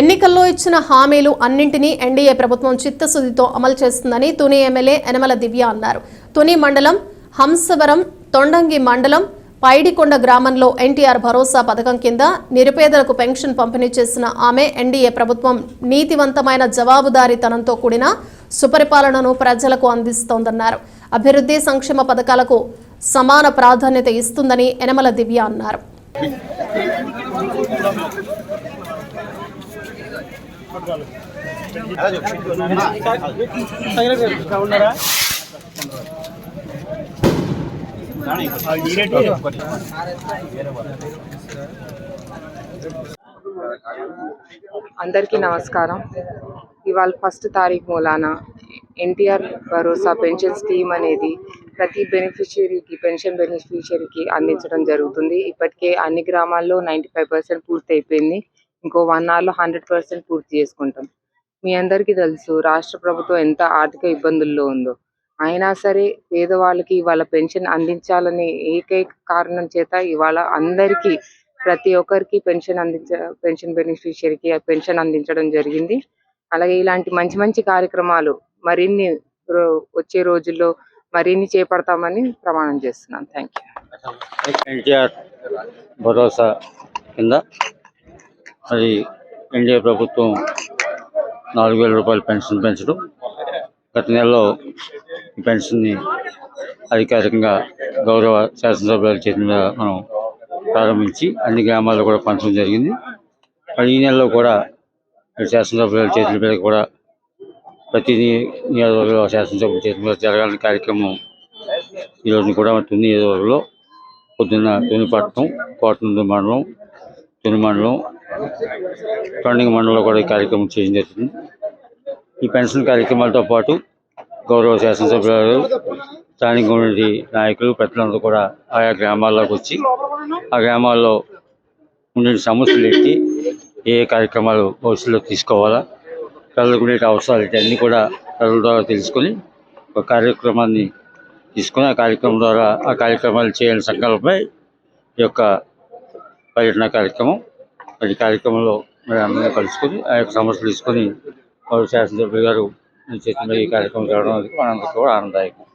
ఎన్నికల్లో ఇచ్చిన హామీలు అన్నింటినీ ఎన్డీఏ ప్రభుత్వం చిత్తశుద్ధితో అమలు చేస్తుందని తుని ఎమ్మెల్యే యనమల దివ్య అన్నారు. తుని మండలం హంసవరం తొండంగి మండలం పైడికొండ గ్రామంలో ఎన్టీఆర్ భరోసా పథకం కింద నిరుపేదలకు పెన్షన్ పంపిణీ చేసిన ఆమె ఎన్డీఏ ప్రభుత్వం నీతివంతమైన జవాబుదారీతనంతో కూడిన సుపరిపాలనను ప్రజలకు అందిస్తోందన్నారు. అభివృద్ధి సంక్షేమ పథకాలకు సమాన ప్రాధాన్యత ఇస్తుందని యనమల దివ్య అన్నారు. అందరికీ నమస్కారం. ఇవాళ ఫస్ట్ తారీఖు మూలాన ఎన్టీఆర్ భరోసా పెన్షన్ స్కీమ్ అనేది ప్రతి బెనిఫిషియరీకి పెన్షన్ బెనిఫిషియరీకి అందించడం జరుగుతుంది. ఇప్పటికే అన్ని గ్రామాల్లో నైంటీ ఫైవ్ పర్సెంట్ పూర్తి అయిపోయింది. ఇంకో వన్ అవర్లో హండ్రెడ్ పర్సెంట్ పూర్తి చేసుకుంటాం. మీ అందరికీ తెలుసు రాష్ట్ర ప్రభుత్వం ఎంత ఆర్థిక ఇబ్బందుల్లో ఉందో. అయినా సరే పేదవాళ్ళకి ఇవాళ పెన్షన్ అందించాలని ఏకైక కారణం చేత ఇవాళ అందరికీ ప్రతి ఒక్కరికి పెన్షన్ అందించ పెన్షన్ బెనిఫిషియరీకి పెన్షన్ అందించడం జరిగింది. అలాగే ఇలాంటి మంచి మంచి కార్యక్రమాలు మరిన్ని వచ్చే రోజుల్లో మరిన్ని చేపడతామని ప్రమాణం చేస్తున్నాను. థ్యాంక్ యూ ఎన్టీఆర్ భరోసా కింద మరి ఎన్డీఏ ప్రభుత్వం నాలుగు వేల రూపాయల పెన్షన్ పెంచడం గత నెలలో ఈ పెన్షన్ని అధికారికంగా గౌరవ శాసనసభ్యుల చేతి మీద మనం ప్రారంభించి అన్ని గ్రామాల్లో కూడా పంచడం జరిగింది. మరి ఈ నెలలో కూడా మరి శాసనసభ్యుల చేతుల మీద కూడా ప్రతి నియోజకవర్గంలో శాసనసభ చేసిన జరగాలని కార్యక్రమం ఈరోజు కూడా తుని నియోజకవర్గంలో పొద్దున్న తునిపట్నం కోటనందు మండలం తుని మండలం టొండింగ్ మండలంలో కూడా ఈ కార్యక్రమం చేయడం జరుగుతుంది. ఈ పెన్షన్ కార్యక్రమాలతో పాటు గౌరవ శాసనసభ్యులు స్థానిక కమ్యూనిటీ నాయకులు పెద్దలందరూ కూడా ఆయా గ్రామాల్లోకి వచ్చి ఆ గ్రామాల్లో ఉండే సమస్యలు ఎత్తి ఏ ఏ కార్యక్రమాలు భవిష్యత్తులో తీసుకోవాలా కలుగునే అవసరాలు ఏంటి అన్నీ కూడా కళల ద్వారా తెలుసుకొని ఒక కార్యక్రమాన్ని తీసుకొని ఆ కార్యక్రమం ద్వారా ఆ కార్యక్రమాలు చేయాలని సంకల్పమై ఈ యొక్క పర్యటన కార్యక్రమం మరి కార్యక్రమంలో మరి అందరినీ కలుసుకొని ఆ యొక్క సమస్యలు తీసుకొని వారు శాసనసభ్యులు గారు చేతుల్లో ఈ కార్యక్రమం జరగడం అనేది మనందరికీ కూడా ఆనందదాయకం.